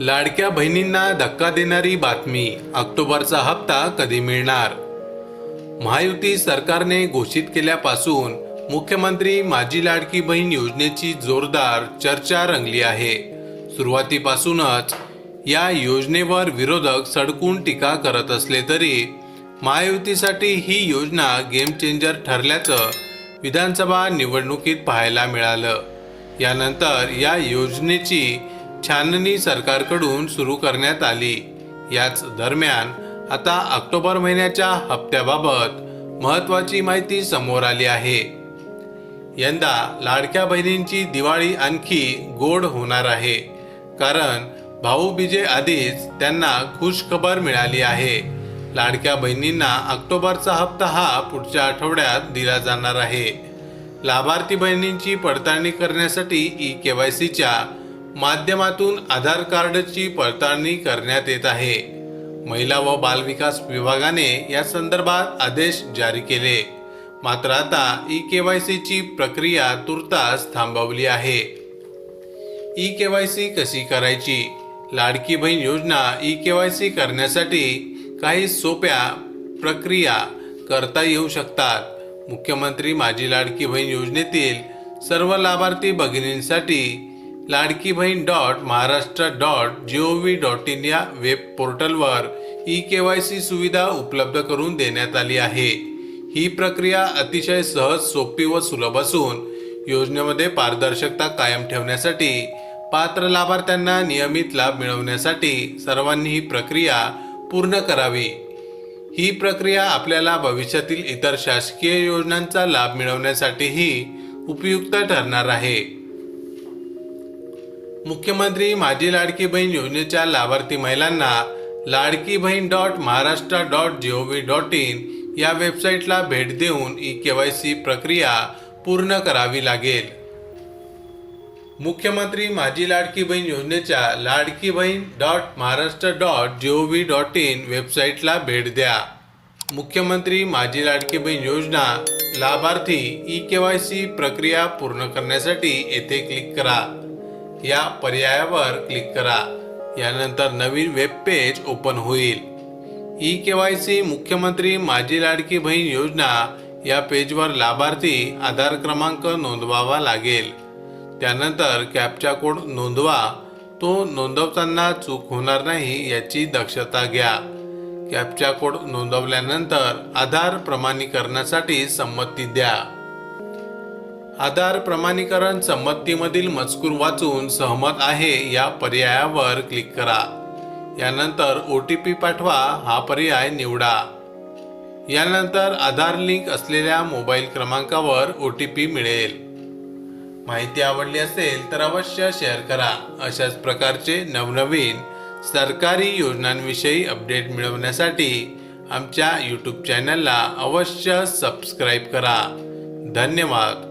लाडक्या बहिणींना धक्का देणारी बातमी ऑक्टोबरचा हप्ता कधी मिळणार? महायुती सरकारने घोषित केल्यापासून मुख्यमंत्री माझी लाडकी बहीण योजनेची जोरदार चर्चा रंगली आहे. सुरुवातीपासूनच या योजनेवर विरोधक सडकून टीका करत असले तरी महायुतीसाठी ही योजना गेम चेंजर ठरल्याचं विधानसभा निवडणुकीत पाहायला मिळालं. यानंतर या योजनेची छाननी सरकारकडून सुरू करण्यात आली. याच दरम्यान आता ऑक्टोबर महिन्याच्या हप्त्याबाबत महत्त्वाची माहिती समोर आली आहे. यंदा लाडक्या बहिणींची दिवाळी आणखी गोड होणार आहे. कारण भाऊबीजे आधीच त्यांना खुश खबर मिळाली आहे. लाडक्या बहिणींना ऑक्टोबरचा हप्ता हा पुढच्या आठवड्यात दिला जाणार आहे. लाभार्थी बहिणींची पडताळणी करण्यासाठी ई के वाय सीच्या माध्यमातून आधार कार्डची पडताळणी करण्यात येत आहे. महिला व बालविकास विभागाने या संदर्भात आदेश जारी केले. मात्र आता ई के वाय सीची प्रक्रिया तुर्तास थांबवली आहे. ई के वाय सी कशी करायची? लाडकी बहीण योजना ई के वाय सी करण्यासाठी काही सोप्या प्रक्रिया करता येऊ शकतात. मुख्यमंत्री माझी लाडकी बहीण योजनेतील सर्व लाभार्थी भगिनींसाठी Ladki Bahin dot Maharashtra dot G O V dot in या वेब पोर्टलवर ई के वाय सी सुविधा उपलब्ध करून देण्यात आली आहे. ही प्रक्रिया अतिशय सहज सोपी व सुलभ असून योजनेमध्ये पारदर्शकता कायम ठेवण्यासाठी पात्र लाभार्थ्यांना नियमित लाभ मिळवण्यासाठी सर्वांनी ही प्रक्रिया पूर्ण करावी. ही प्रक्रिया आपल्याला भविष्यातील इतर शासकीय योजनांचा लाभ मिळवण्यासाठीही उपयुक्त ठरणार आहे. मुख्यमंत्री माझी लाडकी बहीण योजनेच्या लाभार्थी महिलांना Ladki Bahin dot Maharashtra dot G O V dot in या वेबसाईटला भेट देऊन ई के वाय सी प्रक्रिया पूर्ण करावी लागेल. मुख्यमंत्री माझी लाडकी बहीण योजनेच्या Ladki Bahin dot Maharashtra dot G O V dot in वेबसाईटला भेट द्या. मुख्यमंत्री माझी लाडकी बहीण योजना लाभार्थी ई के वाय सी प्रक्रिया पूर्ण करण्यासाठी येथे क्लिक करा. या पर्यायावर क्लिक करा. यानंतर नवीन वेब पेज ओपन होईल. E K Y C Mukhyamantri Majhi Ladki बहीण योजना या पेजवर लाभार्थी आधार क्रमांक नोंदवावा लागेल. त्यानंतर कॅपचा कोड नोंदवा. तो नोंदवताना चूक होणार नाही याची दक्षता घ्या. कॅपचा कोड नोंदवल्यानंतर आधार प्रमाणीकरणासाठी संमती द्या. आधार प्रमाणीकरण संमतीमधील मजकूर वाचून सहमत आहे या पर्यायावर क्लिक करा. यानंतर ओ टी पी पाठवा हा पर्याय निवडा. यानंतर आधार लिंक असलेल्या मोबाईल क्रमांकावर ओ टी पी मिळेल. माहिती आवडली असेल तर अवश्य शेअर करा. अशाच प्रकारचे नवनवीन सरकारी योजनांविषयी अपडेट मिळवण्यासाठी आमच्या यूट्यूब चॅनलला अवश्य सबस्क्राईब करा. धन्यवाद.